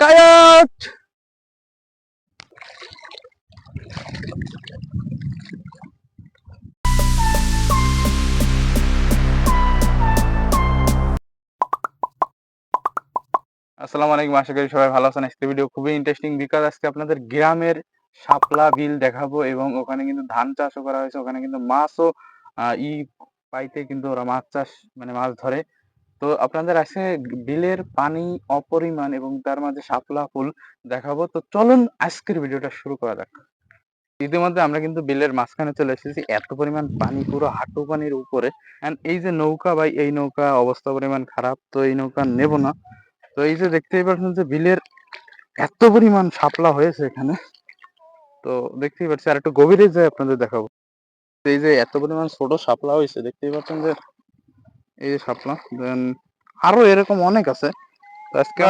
গায়ক! আসসালামু আলাইকুম, আশা করি সবাই ভালো আছেন। আজকে ভিডিও খুবই ইন্টারেস্টিং বিকজ আজকে আপনাদের গ্রামের শাপলা বিল দেখাবো এবং ওখানে কিন্তু ধান চাষও করা হয়েছে। ওখানে কিন্তু মাছও ই পাইতে কিন্তু ওরা মাছ চাষ মানে মাছ ধরে। তো আপনাদের আজকে বিলের পানি অপরিমাণ এবং তার মাঝে শাপলা ফুল দেখাবো। তো চলুন আজকের ভিডিওটা শুরু করা যাক। ইতিমধ্যে আমরা কিন্তু বিলের মাঝখানে চলে এসেছি। এত পরিমাণ পানি, পুরো হাঁটু পানির উপরে। এন্ড এই যে নৌকা ভাই, এই নৌকা অবস্থা পরিমাণ খারাপ, তো এই নৌকা নেব না। তো এই যে দেখতেই পাচ্ছেন যে বিলের এত পরিমাণ শাপলা হয়েছে এখানে। তো দেখতেই পাচ্ছি, আর একটু গভীরে যাই আপনাদের দেখাবো। এই যে এত পরিমাণ ছোট শাপলা হয়েছে, দেখতেই পাচ্ছেন যে এই যে শাপলা দেন আরও এরকম অনেক আছে। আজকে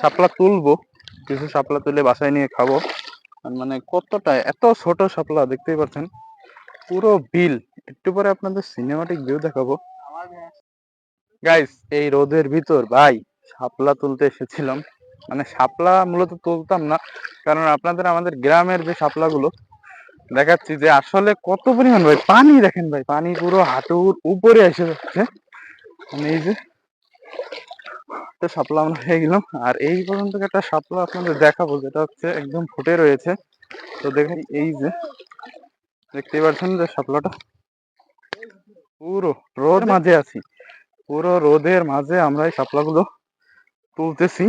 শাপলা তুলবো, কিছু শাপলা তুলে বাসায় নিয়ে খাব। মানে কতটা, এত ছোট শাপলা, দেখতেই পাচ্ছেন। পুরো বিল, একটু পরে আপনাদের সিনেমাটিক ভিউ দেখাবো। গাইস এই রোদের ভিতর, ভাই, শাপলা তুলতে এসেছিলাম। মানে শাপলা মূলত তুলতাম না, কারণ আপনাদের আমাদের গ্রামের যে শাপলাগুলো দেখাচ্ছি যে আসলে কত পরিমাণ ভাই, পানি দেখেন ভাই, পানি পুরো হাঁটুর উপরে এসে যাচ্ছে। মানে এই যে, একটা শাপলা আমরা হয়ে গেলাম আর এই পর্যন্ত একটা সাপলা আপনাদের দেখাবো, যেটা হচ্ছে একদম ফুটে রয়েছে। তো দেখেন এই যে দেখতে পাচ্ছেন যে শাপলাটা? পুরো রোদ মাঝে আছি। পুরো রোদের মাঝে আমরা এই শাপলাগুলো তুলতেছি।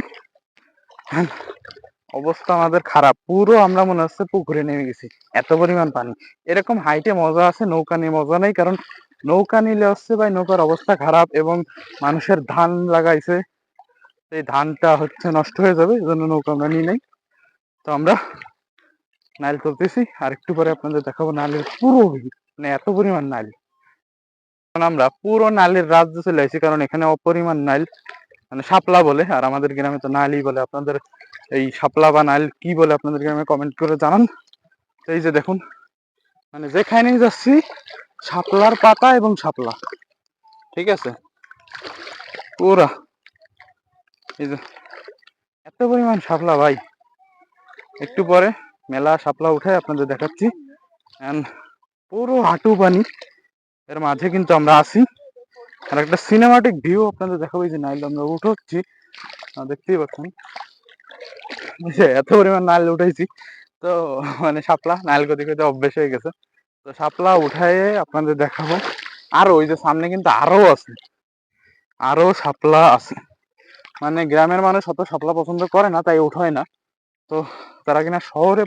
অবস্থা আমাদের খারাপ। পুরো আমরা মনে হচ্ছে পুকুরে নেমে গেছি। এত পরিমাণ পানি। এরকম হাইটে মজা আছে, নৌকা নিয়ে মজা নেই, কারণ নৌকা নিলে হচ্ছে ভাই নৌকার অবস্থা খারাপ এবং মানুষের ধান লাগাইছে। এই ধানটা হচ্ছে নষ্ট হয়ে যাবে এই জন্য নৌকা আমরা নিয়ে নেই। তো আমরা নাইল তুলতেছি। আর একটু পরে আপনাদের দেখাবো নালের পুরো মানে এত পরিমাণ নাইল। আমরা পুরো নালের রাজ্য চলে আসি, কারণ এখানে অপরিমাণ নাইল। মানে শাপলা বলে, আর আমাদের গ্রামে তো নাইলই বলে। আপনাদের এই শাপলা বা নাইল কি বলে আপনাদের গ্রামে কমেন্ট করে জানান। এই যে দেখুন মানে যেখানেই যাচ্ছি, শাপলার পাতা এবং শাপলা। ঠিক আছে? পুরা এই যে, এত পরিমাণ শাপলা ভাই। একটু পরে মেলা শাপলা উঠে আপনাদের দেখাচ্ছি। পুরো হাঁটু পানি। এর মাঝে কিন্তু আমরা আছি। আর একটা সিনেমাটিক ভিউ আপনাদের দেখাবো। যে নাইল আমরা উঠোচ্ছি দেখতেই পাচ্ছেন। এত পরিমাণ নাইল উঠাইছি। তো মানে শাপলা নাইল করতে করতে অভ্যেস হয়ে গেছে। তো শাপলা উঠায়ে আপনাদের দেখাবো। আর ওই যে সামনে কিন্তু আরও আছে। আরও শাপলা আছে। মানে গ্রামের মানুষ অত শাপলা পছন্দ করে না, তাই উঠায় না। তো তারা কিনা শহরে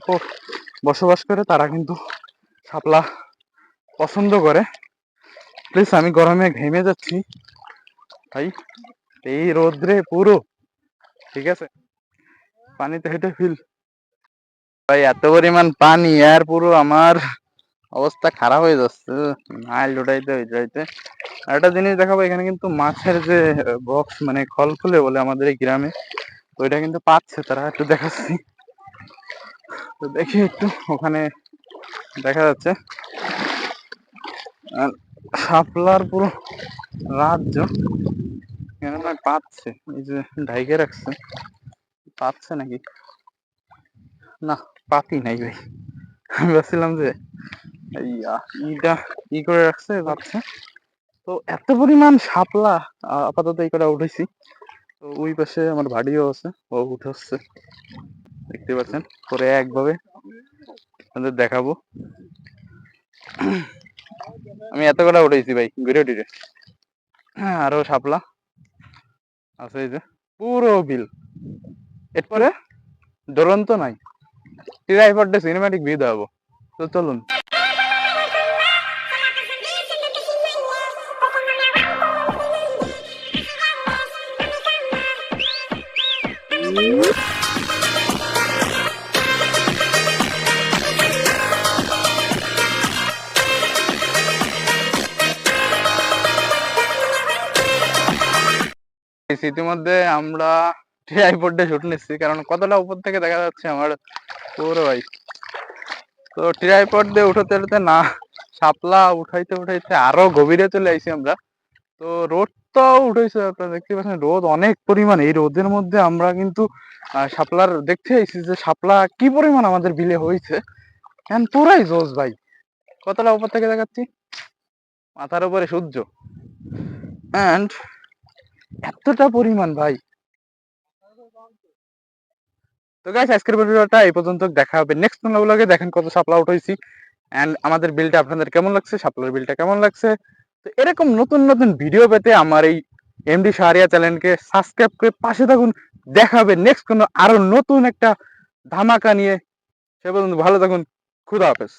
বসবাস করে, তারা কিন্তু শাপলা পছন্দ করে। প্লিজ আমি গরমে ঘেমে যাচ্ছি। ভাই, এই রোদ্রে পুরো। ঠিক আছে? পানিতে হেঁটে ফিল ভাই, এত পরিমাণ পানি, আর পুরো আমার অবস্থা খারাপ হয়ে যাচ্ছে। উঠাইতে উঠাইতে আর একটা জিনিস দেখাবো, এখানে কিন্তু মাছের যে বক্স মানে খল খুলে বলে আমাদের এই গ্রামে ওইটা কিন্তু পাচ্ছে তারা। একটু দেখাচ্ছি। তো দেখি একটু, ওখানে দেখা যাচ্ছে। আর শাপলার পুরো রাজ্য এখানে পাচ্ছে, এই যে ঢাইকে রাখছে। পাচ্ছে নাকি? না, পাতি নাই ভাই। আমি ভাবছিলাম যে ইটা ই করে রাখছে পাচ্ছে তো এত পরিমাণ শাপলা আপাতত এই কটা উঠেছি তো ওই পাশে আমার ভাড়িও আছে, ও উঠে আসছে। দেখতে পাচ্ছেন, পরে একভাবে আপনাদের দেখাবো। আমি এত কটা উঠেছি ভাই, ঘুরে হ্যাঁ আরও শাপলা আছে এই যে, পুরো বিল। এরপরে দুরন্ত নাই। ট্রাইপডে সিনেমাটিক ভিউ দেখাবো তো চলুন। ইতিমধ্যে আমরা ট্রাইপডে শুট নিচ্ছি কারণ কতটা উপর থেকে দেখা যাচ্ছে আমার পুরো ভাই তো ট্রাইপড দিয়ে উঠাতে উঠাতে না শাপলা উঠাইতে উঠাইতে আরও গভীরে চলে আইছি আমরা। তো রোড উঠেছে আপনারা দেখতে পাচ্ছেন রোদ অনেক পরিমাণ। এই রোদের মধ্যে আমরা কিন্তু আহ, শাপলার দেখতে এসেছি যে শাপলা কি পরিমাণ আমাদের বিলে হয়েছে এখন পুরাই জোস ভাই। কতটা উপর থেকে দেখাচ্ছি? মাথার উপরে সূর্য। অ্যান্ড এতটা পরিমাণ ভাই। তো গাইস আজকের ভিডিওটা এই পর্যন্ত দেখা হবে নেক্সট কোনো ব্লগে দেখেন কত সাপলা আউট হয়েছি। অ্যান্ড আমাদের বিলটা আপনাদের কেমন লাগছে? শাপলার বিলটা কেমন লাগছে? তো এরকম নতুন নতুন ভিডিও পেতে আমার এই এমডি সাহারিয়া চ্যানেলকে সাবস্ক্রাইব করে পাশে থাকুন। দেখা হবে নেক্সট কোনো আরও নতুন একটা ধামাকা নিয়ে। সে পর্যন্ত ভালো থাকুন। খুদা হাফেজ।